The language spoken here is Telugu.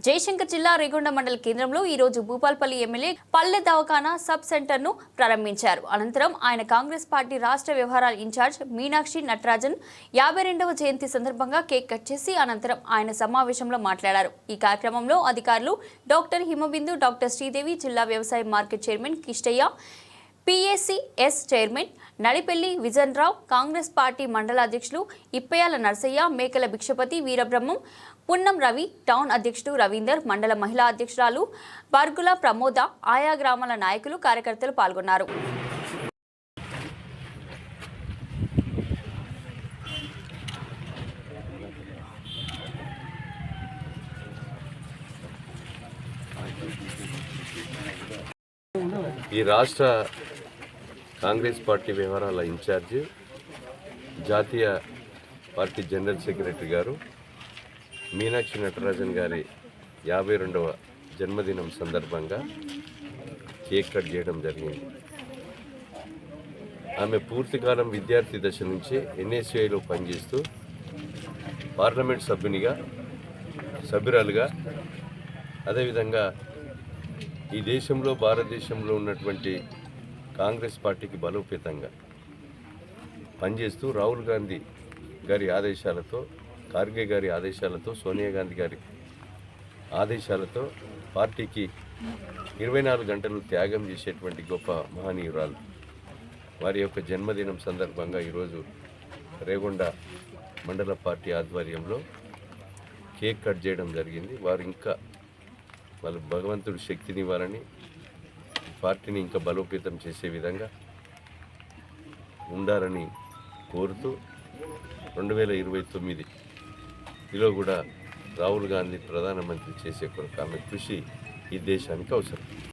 జయశంకర్ జిల్లా రేగొండ మండల కేంద్రంలో ఈ రోజు భూపాల్పల్లి ఎమ్మెల్యే పల్లె దవాఖానా సబ్ సెంటర్ను ప్రారంభించారు. అనంతరం ఆయన కాంగ్రెస్ పార్టీ రాష్ట్ర వ్యవహారాల ఇన్ఛార్జ్ మీనాక్షి నటరాజన్ యాభై రెండవ జయంతి సందర్భంగా కేక్ కట్ చేసి అనంతరం ఆయన సమావేశంలో మాట్లాడారు. ఈ కార్యక్రమంలో అధికారులు డాక్టర్ హిమబిందు డాక్టర్ శ్రీదేవి జిల్లా వ్యవసాయ market chairman Kishtaiah PSCS chairman Nadipelli Vijan Rao Congress party మండల అధ్యక్షులు ఇప్పయాల నర్సయ్య మేకల భిక్షపతి వీరబ్రహ్మం పున్నం రవి టౌన్ అధ్యక్షుడు రవీందర్ మండల మహిళా అధ్యక్షురాలు బర్గుల ప్రమోద ఆయా గ్రామాల నాయకులు కార్యకర్తలు పాల్గొన్నారు. ఈ రాష్ట్ర కాంగ్రెస్ పార్టీ వ్యవహారాల ఇన్ఛార్జి జాతీయ పార్టీ జనరల్ సెక్రటరీ గారు మీనాక్షి నటరాజన్ గారి యాభై రెండవ జన్మదినం సందర్భంగా కేక్ కట్ చేయడం జరిగింది. ఆమె పూర్తికాలం విద్యార్థి దశ నుంచి ఎన్ఎస్యుఐలో పనిచేస్తూ పార్లమెంట్ సభ్యునిగా సభ్యురాలుగా అదేవిధంగా ఈ దేశంలో భారతదేశంలో ఉన్నటువంటి కాంగ్రెస్ పార్టీకి బలోపేతంగా పనిచేస్తూ రాహుల్ గాంధీ గారి ఆదేశాలతో ఖార్గే గారి ఆదేశాలతో సోనియా గాంధీ గారి ఆదేశాలతో పార్టీకి ఇరవై నాలుగు గంటలు త్యాగం చేసేటువంటి గొప్ప మహనీయురాలు. వారి యొక్క జన్మదినం సందర్భంగా ఈరోజు రేగొండ మండల పార్టీ ఆధ్వర్యంలో కేక్ కట్ చేయడం జరిగింది. వారు ఇంకా వాళ్ళ భగవంతుడు శక్తినివ్వాలని పార్టీని ఇంకా బలోపేతం చేసే విధంగా ఉండాలని కోరుతూ రెండు వేల ఇరవై తొమ్మిదిలో కూడా రాహుల్ గాంధీ ప్రధానమంత్రి చేసే కొరకు ఆమె కృషి ఈ దేశానికి అవసరం.